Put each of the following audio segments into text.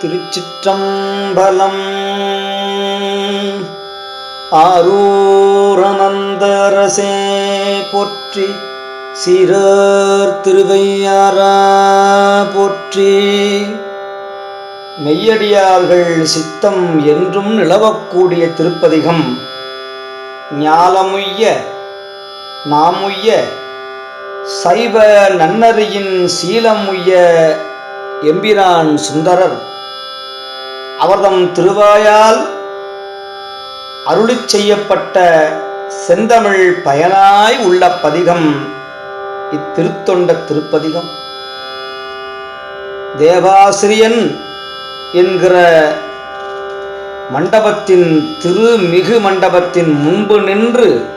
திருச்சிற்றம்பலம். ஆரூரனந்தரசே போற்றி சீரர் திருவையாரா போற்றி. மெய்யடியார்கள் சித்தம் என்றும் நிலவக்கூடிய திருப்பதிகம். ஞாலமுய்ய நாமுய்ய சைவ நன்னறியின் சீலமுய்ய எம்பிரான் சுந்தரர். அவர்தம் திருவாயால் அருளிச் செய்யப்பட்ட செந்தமிழ் பயனாய் உள்ள பதிகம் இத்திருத்தொண்ட திருப்பதிகம். தேவாசிரியன் என்கிற மண்டபத்தின் திருமிகு மண்டபத்தின் முன்பு நின்று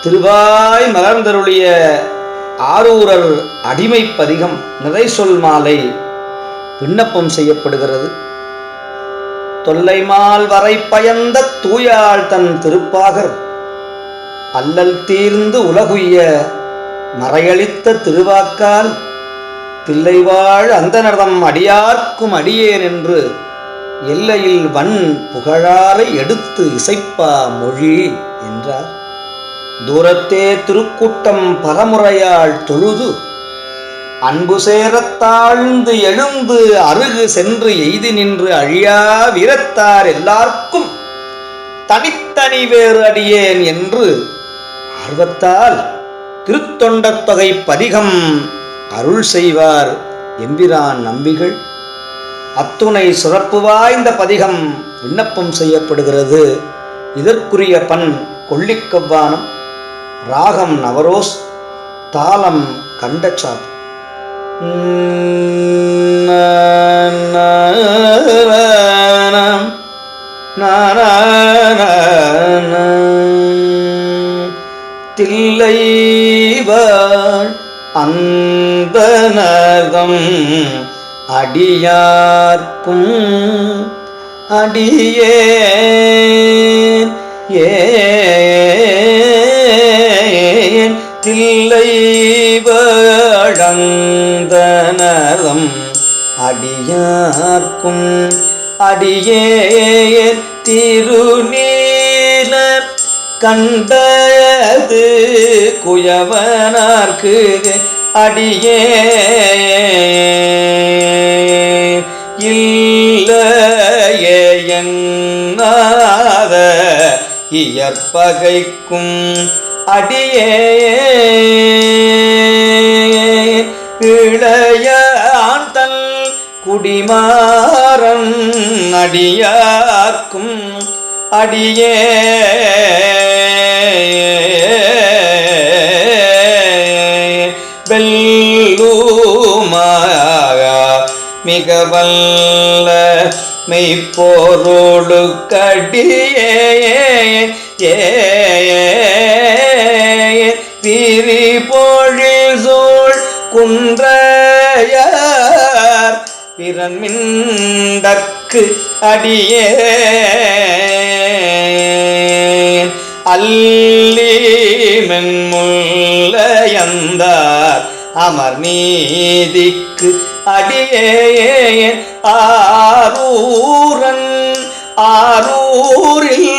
திருவாய் மலர்ந்தருளிய ஆரூரர் அடிமை பதிகம் நிறை சொல் மாலை விண்ணப்பம் செய்யப்படுகிறது. தொல்லைமால் வரை பயந்த தூயாள் தன் திருப்பாகர். அல்லல் தீர்ந்து உலகுய்ய மறையளித்த திருவாக்கால் பிள்ளைவாழ் அந்தனர்தம் அடியார்க்கும் அடியேன் என்று எல்லையில் வன் புகழாரை எடுத்து இசைப்பா மொழி என்றார். தூரத்தே திருக்கூட்டம் பலமுறையால் தொழுது அன்பு சேரத் தாழ்ந்து எழுந்து அருகு சென்று எய்தி நின்று அழியா வீரத்தார் எல்லாருக்கும் தனித்தனி வேறு அடியேன் என்று ஆர்வத்தால் திருத்தொண்டத்தொகை பதிகம் அருள் செய்வார் எம்பிரான் நம்பிகள். அத்துணை சிறப்பு வாய்ந்த பதிகம் விண்ணப்பம் செய்யப்படுகிறது. இதற்குரிய பண் கொல்லிக்கவ்வானம் ராகம் நவரோஸ் தாளம் கண்டச்சாப்பு தில்லைவாள் அந்த நகம் அடியார்க்கும் அடியே ஏன் தில்லை வழந்தனரம் அடியார்க்கும் அடியே திருநீல கண்டது குயவனார்க்கு அடியே இல்லையென்னாத இயற்பகைக்கும் அடியே குடிமாறன் அடியார்க்கும் அடியே வெல்லூமாக மிக வல்ல மெய்ப்போரோடு கடியே ஏ பிறன் மிண்டற்கு அடியே. அல்லி மென்முல்லையந்தார் அமர் நீதிக்கு அடியே ஆரூரன் ஆரூரில்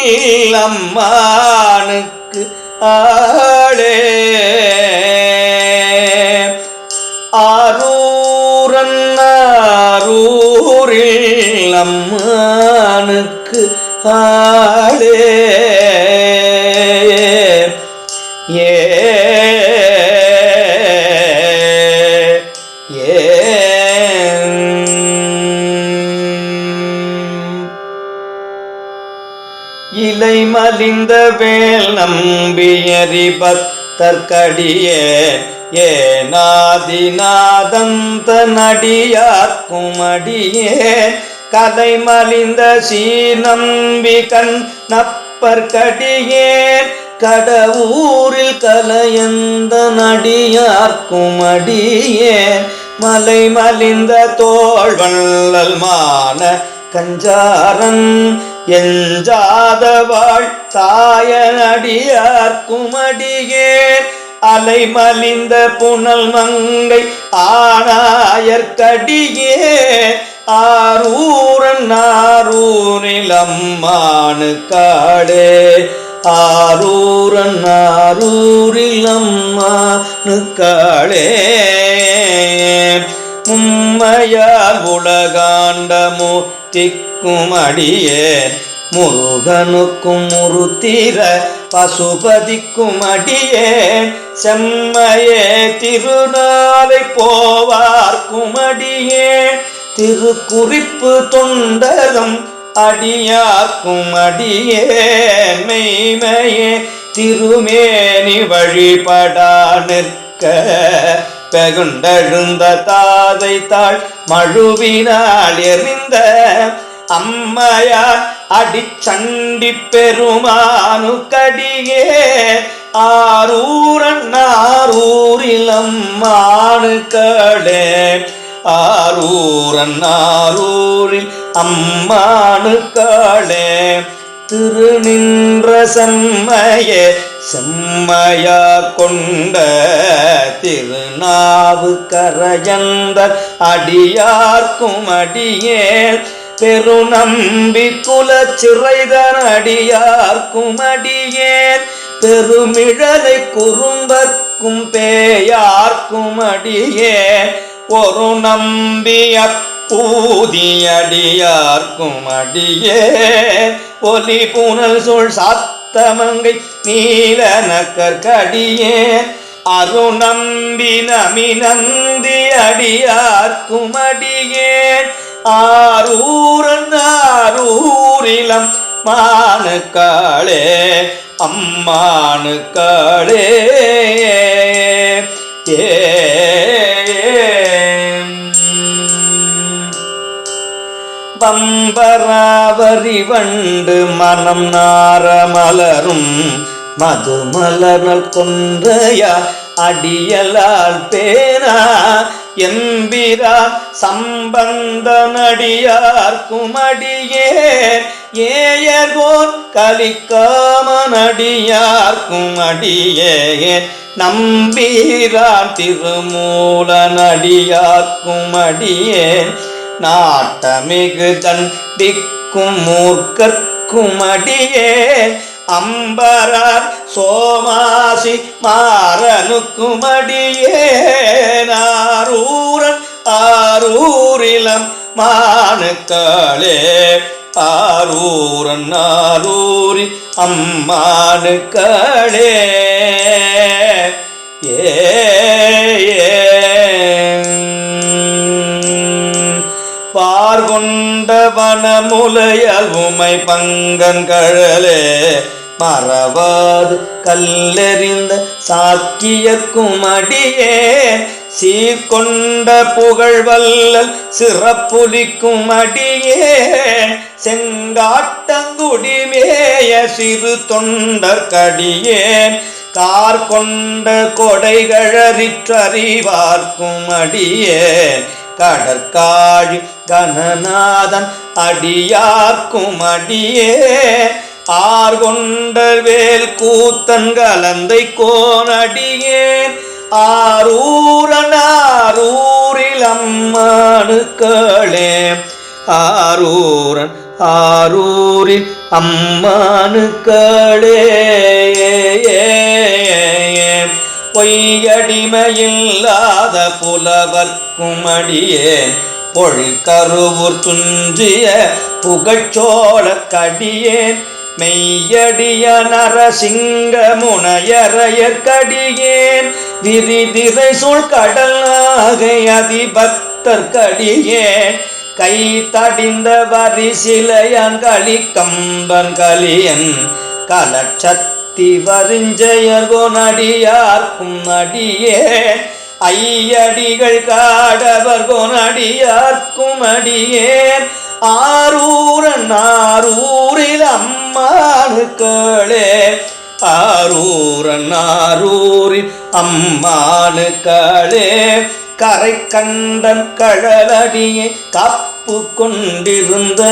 அம்மானுக்கு ஆளே. அம்மானுக்கு ஆளே. ஏ. இலை மலிந்த வேல் நம்பியறி பத்தற்கடியே ஏனாதிநாதந்த நடியார்க்கும் அடியே கலை மலிந்த சீ நம்பி கண் நப்பற்கடியே கடவுரில் கலையந்த நடியார்க்கும் அடியே மலை மலிந்த தோழ்வள்ளல் மான கஞ்சாரன் எஞ்சாதவாள் தாய நடியார்க்கும் அடியேன். அலை மலிந்த புனல் மங்கை ஆனாயற்கடியே ஆரூரன் ஆரூரிலம்மானு காடே. ஆரூரன் ஆரூரிலம்மானு காடே. மும்மையால் உலகாண்டமோ திக்கும் அடியே. முருகனுக்கும் முருத்திர பசுபதிக்கும் அடியே. செம்மையே திருநாளை போவார்க்கும் அடியேன் திருக்குறிப்பு தொண்டரும் அடியாக்கும் அடியேன் மெய்மையே. திருமேனி வழிபடா நிற்க பெகுண்டெழுந்த தாதை தாள் மழுவினால் எறிந்த அம்மையார் அடிச்சண்டி பெருமானு கடியே ஆரூரன் ஆரூரில் அம்மானு கடே ஆரூரன் ஆரூரில் அம்மானு காளே திருநின்ற செம்மைய செம்மையா கொண்ட திருநாவு கரஜந்தர் அடியார்க்கும் அடியே பெருநம்பி குல சிறைதன் அடியார்க்கும் அடியேன் பெருமிழலை குறும்பர்க்கும் பேயார்க்கும் அடியேன் ஒரு நம்பிய பூதியடியார்க்கும் அடியே. ஒலி புனல் சொல் சாத்தமங்கை நீல நக்கற்கடியே அருநம்பி நமி நந்தி அடியார்க்கும் அடியேன் ஆரூரன் ஆரூரிலம் மானுக்காளே அம்மானுக்காளே. ஏ பம்பராவரி வண்டு மனம் நாரமலரும் மதுமலர்கள் கொன்றையா அடியலால் பேனா எம்பிரா சம்பந்த நடியார் குமடியே ஏயர்வோர் கலிக்காம கலிக்காமனடியார்க்கும் குமடியே. நம்பீரான் திருமூல நடியார்க்கும் அடியேன் நாட்டமிகு தண்டிக்கும் மூர்க்கர்க்கும் அடியே. அம்பரார் சோமாசி மாறனுக்கும் அடியே. நாரூரன் ஆரூரிலம் மானுக்களே ஆரூரன் ஆரூரி அம்மானுக்களே ஏ பார்கொண்ட வனமுலையல் உமை பங்கன்கழலே மறவாது கல்லெறிந்த சாக்கியக்கும் அடியே சீர்கொண்ட புகழ்வல்லல் சிறப்புலிக்கும் அடியே செங்காட்டங்குடிமேய சிறு தொண்டர் கடியே கார் கொண்ட கொடைகளறிற்றறிவார்க்கும் அடியே கடற்காழி கணநாதன் அடியார்க்கும் அடியே ஆர்கொண்ட வேல் கூத்தன் கலந்தை கோனடியேன் ஆரூரனாரூரிலம்மானுக்களே. ஆரூரன் ஆரூரில் அம்மானுக்களே. பொய்யடிமையில்லாத புலவர்க்கும் அடியேன் பொழிற்கருவூர் துஞ்சிய புகழ்ச்சோழ கடியேன். மெய்யடிய நரசிங்க முனையறையற்கடியேன் விரிதிரை சொல் கடல் நாகை அதிபக்தர்கடியேன் கை தடிந்த வரிசிலையான் களி கம்பன் கலியன் கலச்சத்தி வரிஞ்செயர்கோன் அடியார்க்கும் அடியே ஐயடிகள் காடவர்கோன் அடியார்க்கும் அடியேன் ஆரூரன் ஆரூரில் அம்மானுக்களே. ஆரூரன் ஆரூரில் அம்மானுக்களே. கரை கண்டன் கழலடியை காப்பு கொண்டிருந்த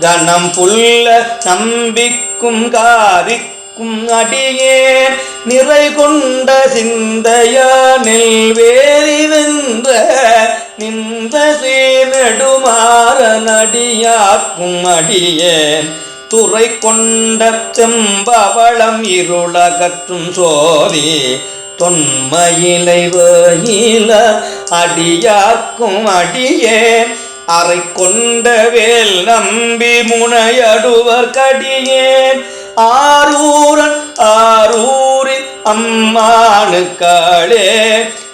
கணம் புல்ல நம்பிக்கும் காரி காரிக்கும் அடியேன் நிறை கொண்ட சிந்தையானில் வேறி வென்ற நின்ற சீனடுமாற நடியாக்கும் அடியேன். துறை கொண்ட செம்பவளம் இருளகற்றும் சோதி தொன்மயிலை வயில அடியாக்கும் அடியே அறை கொண்ட வேல் நம்பி முனையடுவர் கடியேன். ஆரூரன் ஆரூரில் அம்மானுக்காளே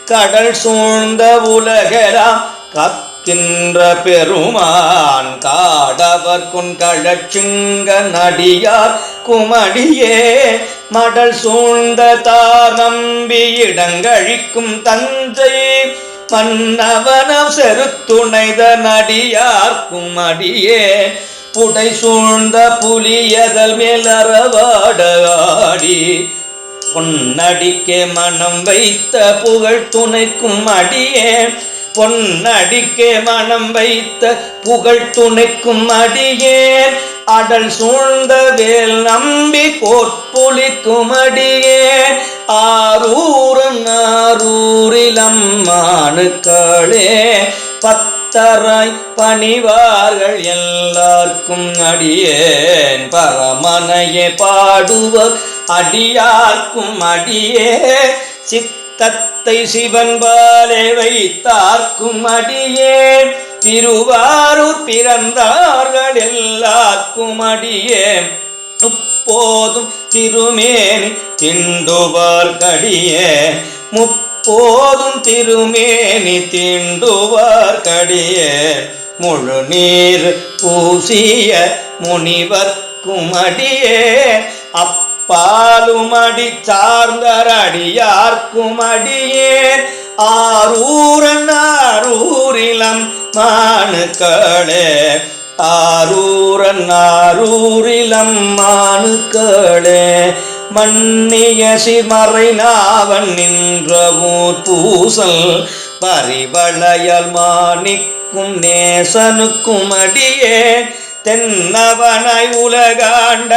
கடல் சூழ்ந்த உலகெல்லாம் கக்கின்ற பெருமான் காடவர் கொண்கழச்சுங்க நடியார் குமடியே. மடல் சூழ்ந்த தார் நம்பி இடங்கழிக்கும் தஞ்சை மன்னவனம் செருத்துணைத நடியார் குமடியே. புடை சூழ்ந்த புலியதல் மேலறவாடாடி பொன்னடிக்கே மனம் வைத்த புகழ் துணைக்கும் அடியே. பொன்னடிக்கே மனம் வைத்த புகழ் துணைக்கும் அடியேன் அடல் சூழ்ந்த வேல் நம்பி கோட்புலிக்கும் அடியேன் ஆரூரன் ஆரூரில் அம்மானுக்களே பக்தராய் பணிவார்கள் எல்லாருக்கும் அடியேன். பரமனையே பாடுவர் அடியார்க்கும் அடியே. சித்தத்தை சிவன் பாலே வைத்தார்க்கும் அடியேன் திருவாரூர் பிறந்தார்கள் எல்லாருக்கும் அடியேன் முப்போதும் திருமேனி திண்டுவார்கடியே முப்ப போதும் திருமேனி தீண்டுவார் கடிய. முழு நீர் பூசிய முனிவர்க்கும் அடியே. அப்பாலும் அடி சார்ந்தர் அடியார்க்கும் அடியேன் ஆரூரன் ஆரூரிலம் மானுக்களே. ஆரூரன் ஆரூரிலம் மானுக்களே. மன்னிய சிமறை நாவன் நின்ற ஊர் பூசல் பரிவளையல் மாணிக்கும் நேசனுக்கும் அடியே. தென்னவனாய் உலகாண்ட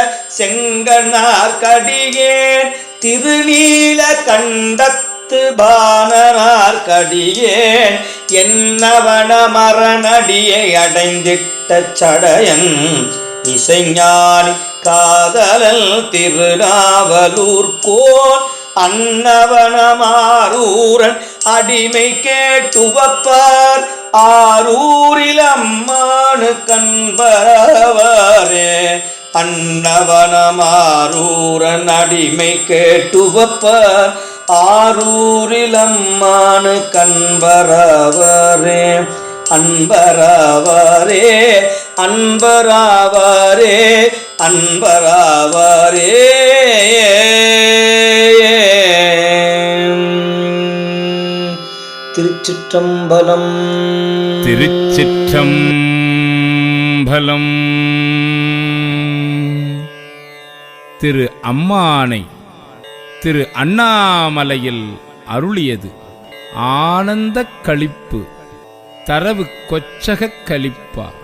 செங்கனார்கடியேன் திருநீல கண்டத்து பானனார்கடியேன் என்னவன மரணடியை அடைந்திட்ட சடையன் இசைஞானி காதலல் திருநாவலூர் கோன் அன்னவனமாரூரன் அடிமை கேட்டுவப்பார். ஆரூரில் அம்மானு கண்பரவரே அன்னவனமாரூரன் அடிமை கேட்டுவப்பார். ஆரூரில் அம்மானு கண்பரவரே அன்பராவாரே அன்பராவரே அன்பராவாரே. திருச்சிற்றம்பலம். திருச்சிற்றம்பலம். திரு அம்மானை திரு அண்ணாமலையில் அருளியது ஆனந்த களிப்பு தரவு கொச்சகக் களிப்பா.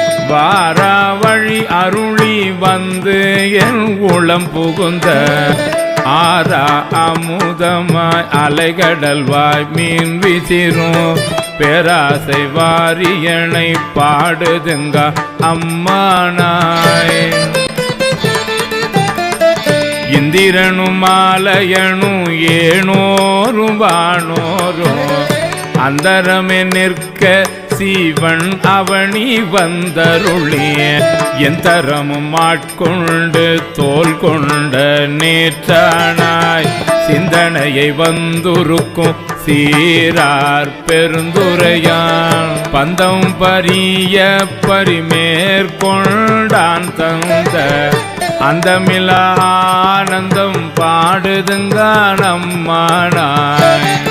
வாராவழி அருளி வந்து என் உளம் புகுந்த ஆரா அமுதமாய் அலைகடல்வாய் மீன் விசிறும். பேராசை வாரியனை பாடுதுங்க அம்மானாய். இந்திரனும் மாலையனும் ஏனோரும் வானோரும். அந்தரமே நிற்க சீவன் அவனி வந்தருளிய எந்தரமும் ஆட்கொண்டு தோல் கொண்ட நேற்றானாய். சிந்தனையை வந்துருக்கும் சீரார் பெருந்துரையான். பந்தம் பரிய பரிமேற்கொண்டான் தந்த அந்தமில ஆனந்தம் பாடுதுங்க நம்மானாய்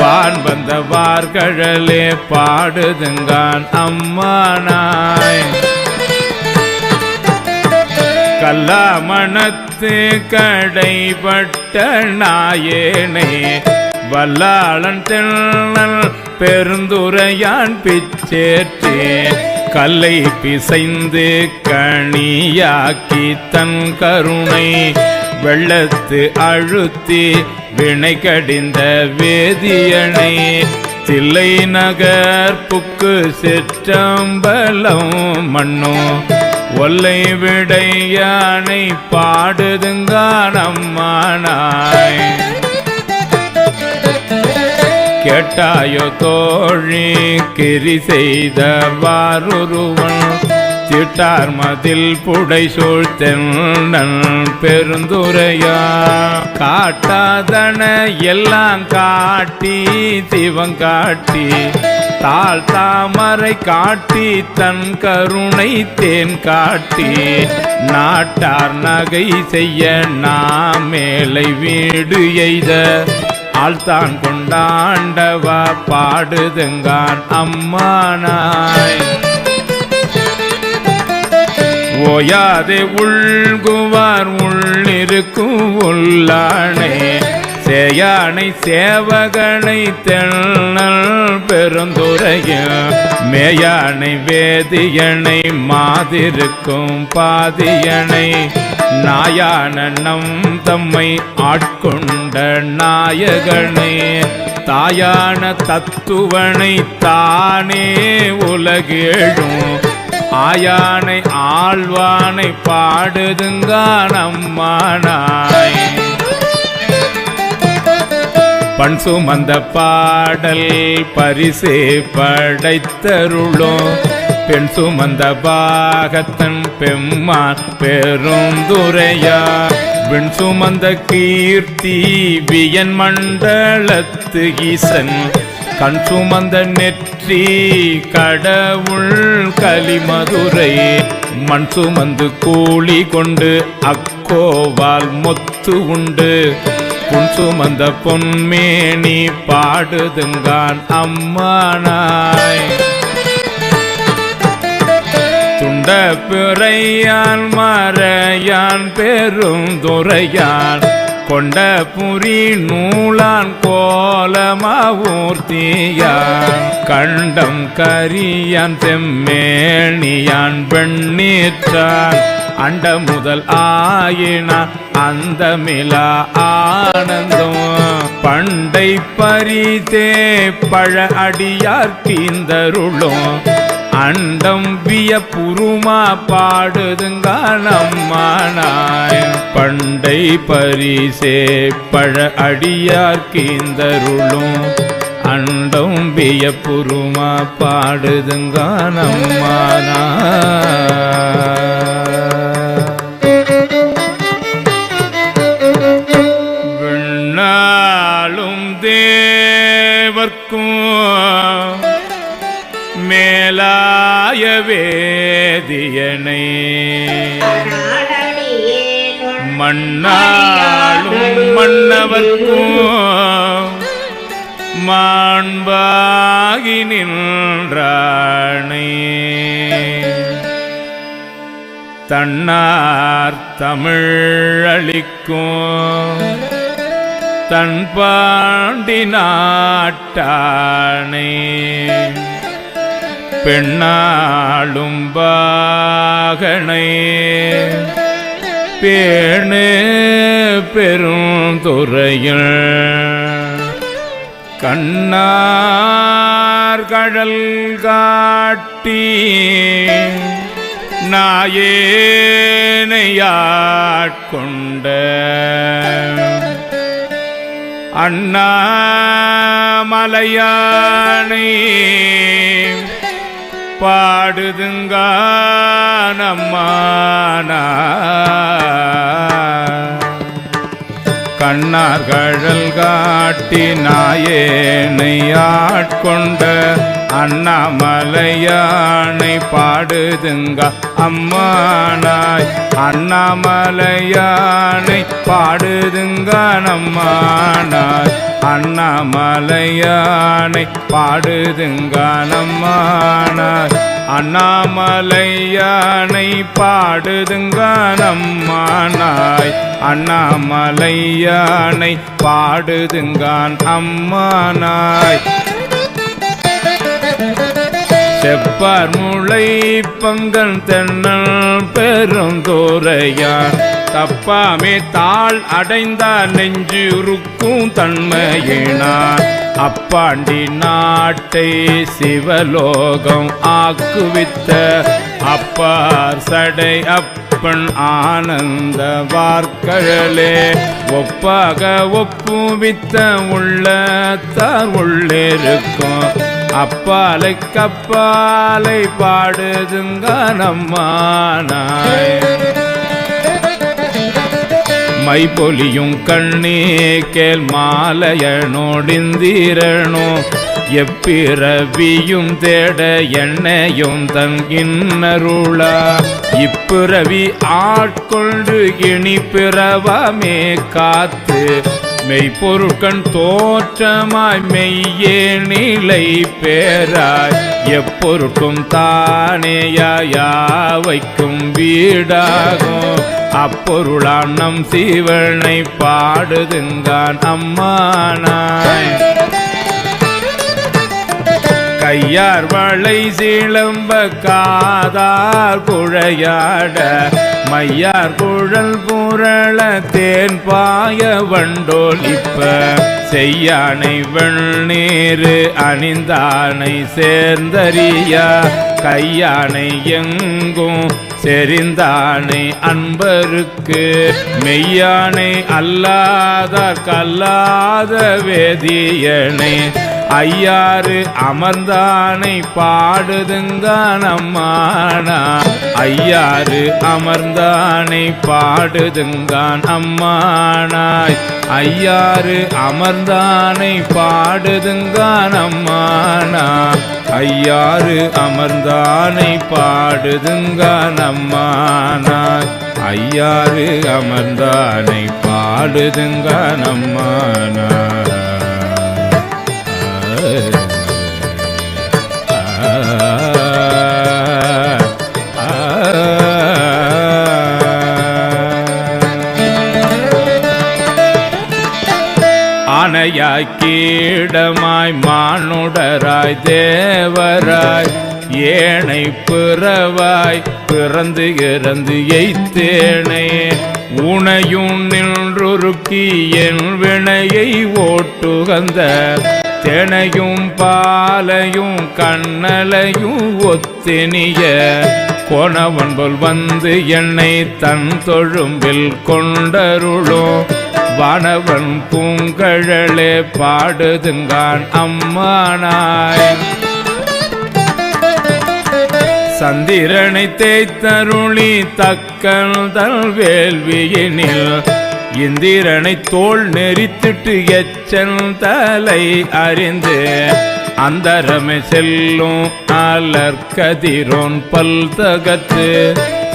வான் வந்த வார்கழலே பாடுதுங்கான் அம்மானாய். கல்லாமணத்து கடைபட்ட நாயேனே வல்லாளன் தென்னல் பெருந்துரையான் பிச்சேற்றே. கல்லை பிசைந்து கணியாக்கி தன் கருணை வெள்ளத்து அழுத்தி வினை கடிந்த வேதியனை தில்லை நகர் புக்கு சிற்றம்பலம் மண்ணும் ஒல்லை விடை யானை பாடுதுங்கானம்மானாய் கேட்டாயோ தோழி கிரி செய்த வாருருவன் திட்டார் மதில் புடை சூழ்த்தென்னன் பெருந்துரையா. காட்டாதன எல்லாம் காட்டி சிவம் காட்டி தாழ் தாமரை காட்டி தன் கருணை தேன் காட்டி நாட்டார் நகை செய்ய நாம் மேலை வீடு எய்த. ஆழ்த்தான் கொண்டாண்டவா பாடுதுங்கான் அம்மானாய். ஓயாது உள்குவார் உள்ளிருக்கும் உள்ளானே. சேயானை சேவகனை தென்னல் பெருந்துரைய மேயானை வேதியனை மாதிருக்கும் பாதியனை. நாயான நம் தம்மை ஆட்கொண்ட நாயகனே தாயான தத்துவனை தானே உலகேழும். ஆயானை ஆழ்வானை பாடுதுங்க நம்மானாய் பண் சுமந்த பாடல் பரிசே படைத்தருளும். பெண் சுமந்த பாகத்தன் பெம்மான் பெருந்துரையா. விண் சுமந்த கீர்த்தி வியன் மண்டலத்து ஈசன் கண் சுமந்த நெற்றி கடவுள் கலிமதுரை மண் சுமந்து கூலி கொண்டு அக்கோவால் மொத்து உண்டு. புன் சுமந்த பொன்மேனி பாடுதுங்கான் அம்மானாய். துண்ட பிறையான் மறையான் பெரும் துறையான். கொண்ட புரி நூலான் கோலமூர்த்தியான் கண்டம் கரியான் செம்மேணியான் பெண்ணீற்றான். அண்ட முதல் ஆயினான் அந்த மிலா ஆனந்தம். பண்டை பரிதே பழ அடியார் தீந்தருளும். அண்டம் விய புருமா பாடுதுங்க நம்மானாய். பண்டை பரிசே பழ அடியார்க்கீந்தருளும் அண்டம் விய புருமா பாடுதுங்க நம்மானாய். வேதியனை மண்ணாளும் மன்னவர்க்கும் மாண்பாகி நின்றானே. தன்னார் தமிழளிக்கும் தன் பாண்டி நாட்டானே. பெண்ணாளும் பாகனை பேணு பெரும் துறையில் கண்ணார் கடல் காட்டி நாயேனையாட்கொண்ட அண்ணாமலையானை பாடுதுங்கானம்மானா கண்ணார் கழல் காட்டி நாயேனை ஆட்கொண்ட அண்ணாமலையானை பாடுதுங்க அம்மானாய். அண்ணாமலையானை பாடுதுங்க நம்மானாய். அண்ணாமலையானை பாடுதுங்கானம்மானார் அண்ணாமலையானை பாடுதுங்கானம்மானாய் அண்ணாமலையானை பாடுதுங்கான் அம்மானாய் செப்பார் முளை பங்கன் தென்னல் பெருந்தோரையான். தப்பாமே தாள் அடைந்தார் நெஞ்சுருக்கும் தன்மையினார் அப்பாண்டி நாட்டை சிவலோகம் ஆக்குவித்த அப்பார் சடை அப்பன் ஆனந்த வார்கழலே ஒப்பாக ஒப்புவித்த உள்ளத்தார் உள்ளிருக்கும். அப்பாலை கப்பாலை பாடுதுங்க நம்மானாய். மை பொலியும் கண்ணே கேள் மாலையனோடிந்திரனோ. எப்பிறவியும் தேட என்னையும் தங்கின்னருளா. இப்பிறவி ஆட்கொண்டு இனி பிறவமே காத்து. மெய்ப்பொருட்கண் தோற்றமாய் மெய்யே நிலை பேராய். எப்பொருட்கும் தானேயாவைக்கும் வீடாகும். அப்பொருளாம் நம் சீவனை பாடுதுங்கான் அம்மானாய் கையார் வளை சிலம்ப காதார் குழையாட மையார் குழல் புரள தேன் பாய வண்டோலிப்ப செய்யானை வெண்ணீரு அணிந்தானை சேர்ந்தறியா. கையானை எங்கும் செறிந்தானை அன்பருக்கு. மெய்யானை அல்லாத கல்லாத வேதியனை. ஐயாறு அமர்ந்தானை பாடுதுங்க ஐயாறு அமர்ந்தானை பாடுதுங்கான் அம்மானாய். ஐயாறு அமர்ந்தானை பாடுதுங்கான் அம்மானா. ஐயாறு அமர்ந்தானை பாடுதுங்கான் அம்மானாய். ஐயாறு அமர்ந்தானை பாடுதுங்கான் அம்மானாய். மானையாய் கீடமாய் மானுடராய் தேவராய் ஏனை பிறவாய் பிறந்து இறந்து எய்த்தேனே. உனையும் நின்றுருக்கி என் வினையை ஓட்டுகந்த தினையும் பாலையும் கண்ணலையும் ஒத்தினிய. கோணவன்புல் வந்து என்னை தன் தொழும்பில் கொண்டருளோ. வானவன் பூங்கழலே பாடுதுங்கான் அம்மானாய். சந்திரனை தேய்த்தருளி தக்கல் வேள்வியினில் இந்திரனை தோல் நெறித்திட்டு எச்சல் தலை அறிந்து அந்தரமே செல்லும் அலர்கதிரோன் பல் தகத்து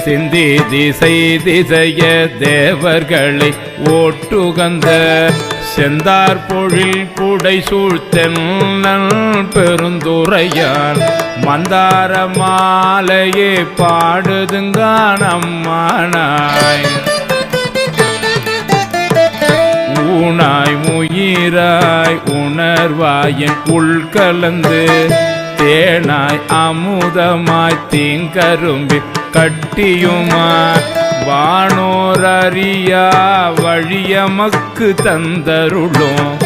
சிந்தி திசை திசைய தேவர்களை ஓட்டுகந்த செந்தார் பொழில் புடை சூழ்த்தென்னல் பெருந்துரையான் மந்தார மாலையே பாடுதுங்கான் அம்மானாய். ஊனாய் முயிராய் உணர்வாயின் உள்கலந்து தேனாய் அமுதமாய் தீங்கரும்பி கட்டியுமா? வானோரறியா வழியமக்கு தந்தருளும்.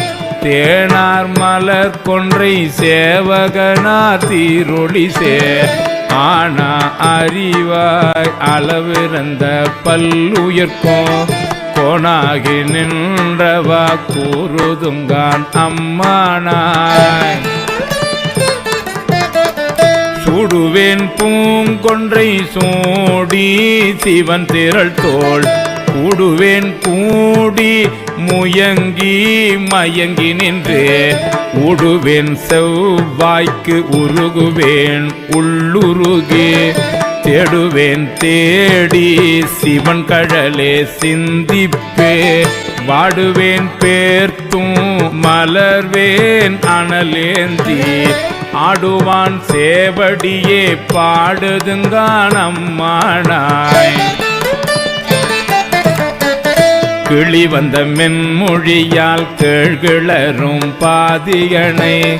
தேனார் மலர் கொன்றை சேவகனா தீருளிசே. ஆனா அறிவாய் அளவிறந்த பல்லுயிர்க்கும். கோணாகி நின்றவா கூறுதுங்கான் அம்மானாய். சூடுவேன் பூங்கொன்றை சூடி சிவன் திரள் தோல் கூடுவேன் கூடி முயங்கி மயங்கி நின்று. உடுவேன் செவ்வாய்க்கு உருகுவேன் உள்ளுருகே. தேடுவேன் தேடி சிவன் கழலே சிந்திப்பே. வாடுவேன் பேர்த்தும் மலர்வேன் அனலேந்தி. ஆடுவான் சேவடியே பாடுதுங்கானம்மானாய். கிளி வந்த மென்மொழியால் கேழ்கிளரும் பாதியனை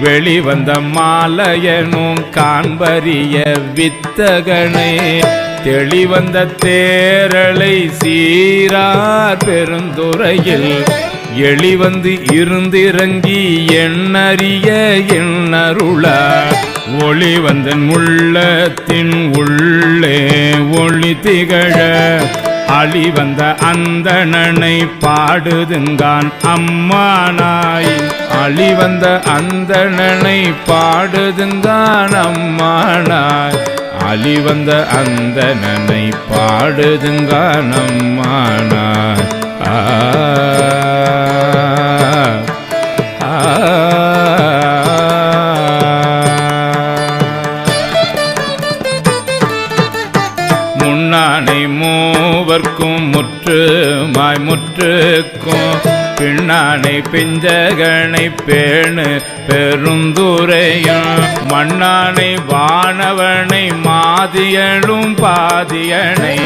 வெளிவந்த மாலையனும் காண்பறிய வித்தகனை. தெளிவந்த தேரலை சீரார் பெருந்துறையில் எளி வந்து இருந்திறங்கி எண்ணறிய எண்ணருள ஒளி வந்தன் உள்ளத்தின் உள்ளே ஒளி திகழ. அழி வந்த அந்த நனை பாடுதுங்கான் அம்மானாய். அழி வந்த அந்த நனை பாடுதுங்கான் அம்மானாய். அழி வந்த அந்த நனை பாடுதுங்கான் அம்மானாய். ஆ. முன்னானை மூவர்க்கும் முற்று மாய் முற்றுக்கும். பின்னானை பிஞ்சகனை பேணு பெருந்துரையும் மண்ணானை வானவனை மாதியனும் பாதியனை.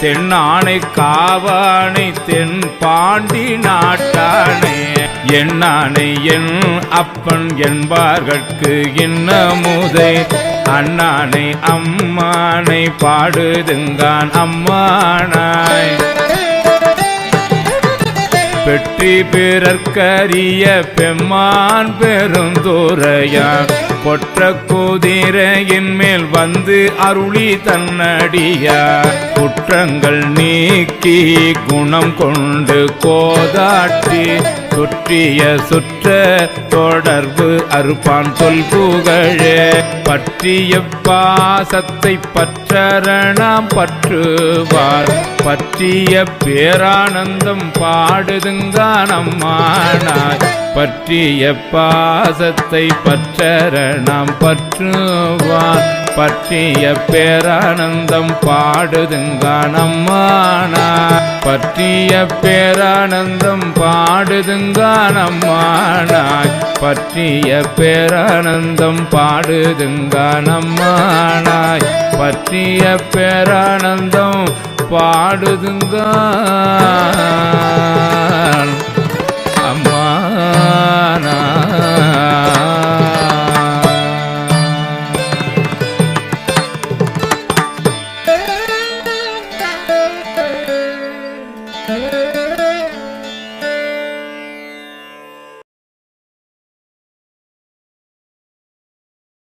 தென்னானை காவானை தென் பாண்டி நாட்டானே. எண்ணானை என் அப்பன் என்பார்கட்கு இன்னமுதை. அண்ணானை அம்மானை பாடுதுங்கான் அம்மானாய். வெற்றி பிறர்க்கரிய பெம்மான் பெருந்துரையான் பொற்ற குதிரையின் மேல் வந்து அருளி தன்னடியார் குற்றங்கள் நீக்கி குணம் கொண்டு கோதாட்டி. சுற்றிய சுற்ற தொடர்பு அறுப்பான் சொல் புகழே. பற்றிய பாசத்தை பற்றரணாம் பற்றுவார். பற்றிய பேரானந்தம் பாடுதுங்கானம்மானார் பற்றிய பாசத்தை பற்றரணாம் பற்றுவார். பற்றிய பேரானந்தம் பாடுதுங்கானம்மானா பற்றிய பேரானந்தம் பாடுதுங்கானம்மானாய் பற்றிய பேரானந்தம் பாடுதுங்கானம்மானாய் பற்றிய பேரானந்தம் பாடுதுங்கான் அம்மானா.